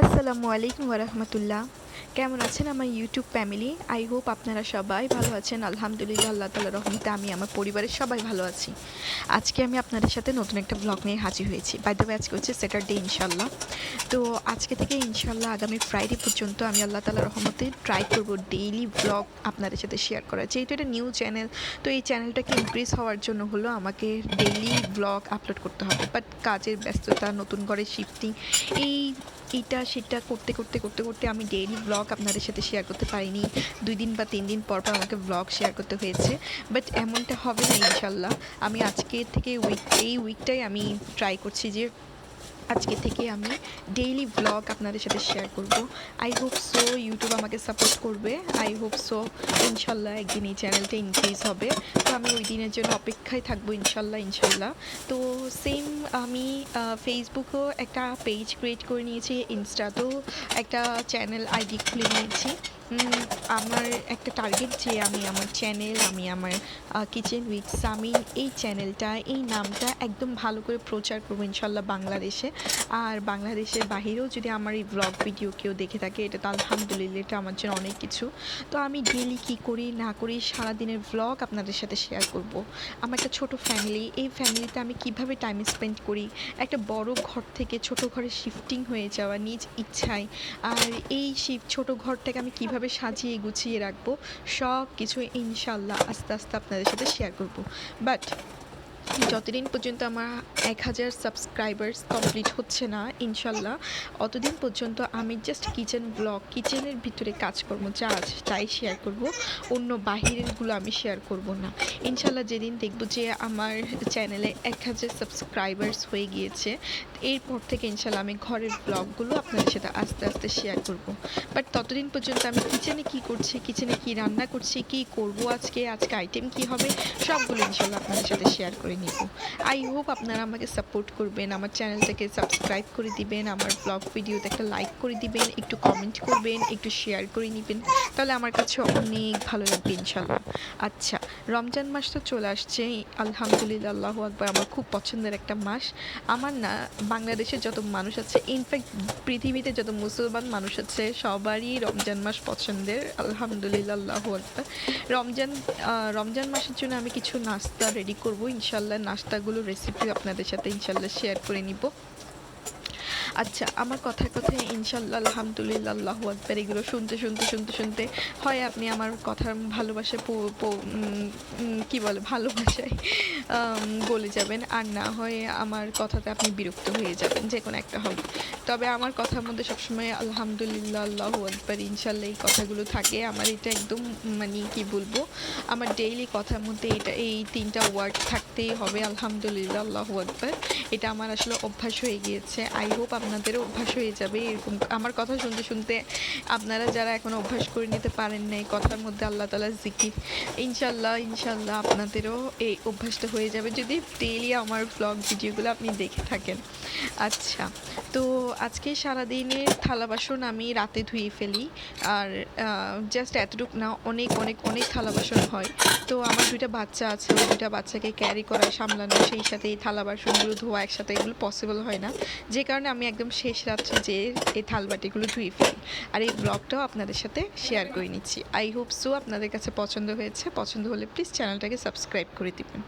আসসালামু আলাইকুম রহমতুল্লাহ কেমন আছেন আমার ইউটিউব ফ্যামিলি? আই হোপ আপনারা সবাই ভালো আছেন। আলহামদুলিল্লাহ, আল্লাহ তালা রহমতে আমি, আমার পরিবারের সবাই ভালো আছি। আজকে আমি আপনাদের সাথে নতুন একটা ব্লগ নিয়ে হাজির হয়েছি। বাই দ্য আজকে হচ্ছে স্যাটারডে ইনশাল্লাহ তো আজকে থেকে ইনশাল্লাহ আগামী ফ্রাইডে পর্যন্ত আমি আল্লাহ তালা রহমতে ট্রাই করব ডেইলি ব্লগ আপনাদের সাথে শেয়ার করার। যেহেতু এটা নিউ চ্যানেল তো এই চ্যানেলটাকে ইনক্রিজ হওয়ার জন্য হলো আমাকে ডেইলি ব্লগ আপলোড করতে হবে। বাট কাজের ব্যস্ততা, নতুন করে শিফটিং এই এইটা সেটা করতে করতে করতে করতে আমি ডেইলি ব্লগ আপনাদের সাথে শেয়ার করতে পারিনি। দুই দিন বা তিন দিন পর পর আমাকে ব্লগ শেয়ার করতে হয়েছে। বাট এমনটা হবে না, ইনশাল্লাহ। আমি আজকে থেকে উইক এই উইকটাই আমি ট্রাই করছি যে আজকে থেকে আমি ডেইলি ব্লগ আপনাদের সাথে শেয়ার করব। আই হোপ সো ইউটিউব আমাকে সাপোর্ট করবে। আই হোপ সো ইনশাল্লাহ একদিন এই চ্যানেলটা ইনক্রিজ হবে। তো আমি ওই দিনের জন্য অপেক্ষায় থাকব ইনশাল্লাহ ইনশাল্লাহ। তো সেম আমি ফেসবুকেও একটা পেজ ক্রিয়েট করে নিয়েছি ইনস্টাতেও একটা চ্যানেল আইডি খুলে নিয়েছি। আমার একটা টার্গেট যে আমি আমার চ্যানেল আমি আমার কিচেন উইথ সামিন এই চ্যানেলটা এই নামটা একদম ভালো করে প্রচার করব ইনশাল্লাহ বাংলাদেশে। আর বাংলাদেশের বাহিরেও যদি আমার এই ব্লগ ভিডিও কেউ দেখে থাকে, এটা তো আলহামদুলিল্লাহ, এটা আমার জন্য অনেক কিছু। তো আমি ডেলি কী করি, না করি, সারাদিনের ব্লগ আপনাদের সাথে শেয়ার করব। আমার একটা ছোট ফ্যামিলি এই ফ্যামিলিতে আমি কীভাবে টাইম স্পেন্ড করি? একটা বড় ঘর থেকে ছোট ঘরে শিফটিং হয়ে যাওয়া, নিজ ইচ্ছায়। আর এই শিফ ছোট ঘরটাকে আমি কীভাবে সাজিয়ে গুছিয়ে রাখব। সব কিছু ইনশাল্লাহ আস্তে আস্তে আপনাদের সাথে শেয়ার করব। বাট যতদিন পর্যন্ত আমার এক হাজার সাবস্ক্রাইবার্স কমপ্লিট হচ্ছে না, ইনশাল্লাহ, অতদিন পর্যন্ত আমি জাস্ট কিচেন ব্লগ কিচেনের ভিতরে কাজকর্ম যা আছে তাই শেয়ার করব, অন্য বাহিরেরগুলো আমি শেয়ার করব না। ইনশাল্লাহ যেদিন দেখব যে আমার চ্যানেলে এক হাজার সাবস্ক্রাইবার্স হয়ে গিয়েছে, এরপর থেকে ইনশাল্লাহ আমি ঘরের ব্লগগুলো আপনাদের সাথে আস্তে আস্তে শেয়ার করব। বাট ততদিন পর্যন্ত আমি কিচেনে কি করছি কিচেনে কি রান্না করছি, কি করব আজকে আজকে আইটেম কি হবে, সবগুলো ইনশাল্লাহ আপনাদের সাথে শেয়ার করে নিব আই হোপ আপনারা আমাকে সাপোর্ট করবেন, আমার চ্যানেলটাকে সাবস্ক্রাইব করে দিবেন, আমার ব্লগ ভিডিওতে একটা লাইক করে দিবেন, একটু কমেন্ট করবেন, একটু শেয়ার করে নেবেন, তাহলে আমার কাছে অনেক ভালো লাগবে ইনশাল্লাহ আচ্ছা রমজান মাস তো চলে আসছে, আলহামদুলিল্লাহ, আল্লাহ আকবর, আমার খুব পছন্দের একটা মাস। আমার না, বাংলাদেশের যত মানুষ আছে ইনফ্যাক্ট পৃথিবীতে যত মুসলমান মানুষ আছে, সবারই রমজান মাস পছন্দের, আলহামদুলিল্লাহ আকবর। রমজান রমজান মাসের জন্য আমি কিছু নাস্তা রেডি করব ইনশাল্লাহ নাস্তাগুলো রেসিপি আপনাদের সাথে ইনশাল্লাহ শেয়ার করে নিব। আচ্ছা আমার কথায় কথায় ইনশাল্লাহ, আলহামদুলিল্লাহ, আল্লাহ আকবর, এগুলো শুনতে শুনতে শুনতে শুনতে হয় আপনি আমার কথার ভালোবাসা কি বলে, ভালোবাসায় বলে যাবেন। আর না হয় আমার কথাতে আপনি বিরক্ত হয়ে যাবেন, যে কোনো একটা হবে। তবে আমার কথার মধ্যে সবসময় আলহামদুলিল্লাহ, আল্লাহ আকবর, ইনশাল্লাহ এই কথাগুলো থাকে। আমার এটা একদম মানে কি বলব, আমার ডেইলি কথার মধ্যে এটা, এই তিনটা ওয়ার্ড থাকতেই হবে, আলহামদুলিল্লাহ, আল্লাহ আকবর। এটা আমার আসলে অভ্যাস হয়ে গিয়েছে। আই হোপ আপনাদেরও অভ্যাস হয়ে যাবে, এরকম আমার কথা শুনতে শুনতে আপনারা যারা এখন অভ্যাস করে নিতে পারেন না এই কথার মধ্যে আল্লাহ তালা জিকির ইনশাল্লাহ ইনশাল্লাহ আপনাদেরও এই অভ্যাসটা হয়ে যাবে। যদি ডেইলি আমার ব্লগ ভিডিওগুলো আপনি দেখে থাকেন। আচ্ছা তো আজকে সারাদিনের থালা বাসন আমি রাতে ধুয়ে ফেলি। আর জাস্ট এতটুক না, অনেক অনেক অনেক থালা বাসন হয়। তো আমার দুইটা বাচ্চা আছে, ওই দুইটা বাচ্চাকে ক্যারি করা সামলানো, সেই সাথে এই থালা বাসনগুলো ধোয়া একসাথে এগুলো পসিবল হয় না। যে কারণে আমি একদম শেষ রাত্রে যে এই থালবাটিগুলো ধুয়ে ফেলি। আর এই ব্লগটাও আপনাদের সাথে শেয়ার করে নিচ্ছি। আই হোপ সো আপনাদের কাছে পছন্দ হয়েছে। পছন্দ হলে প্লিজ চ্যানেলটাকে সাবস্ক্রাইব করে দিবেন।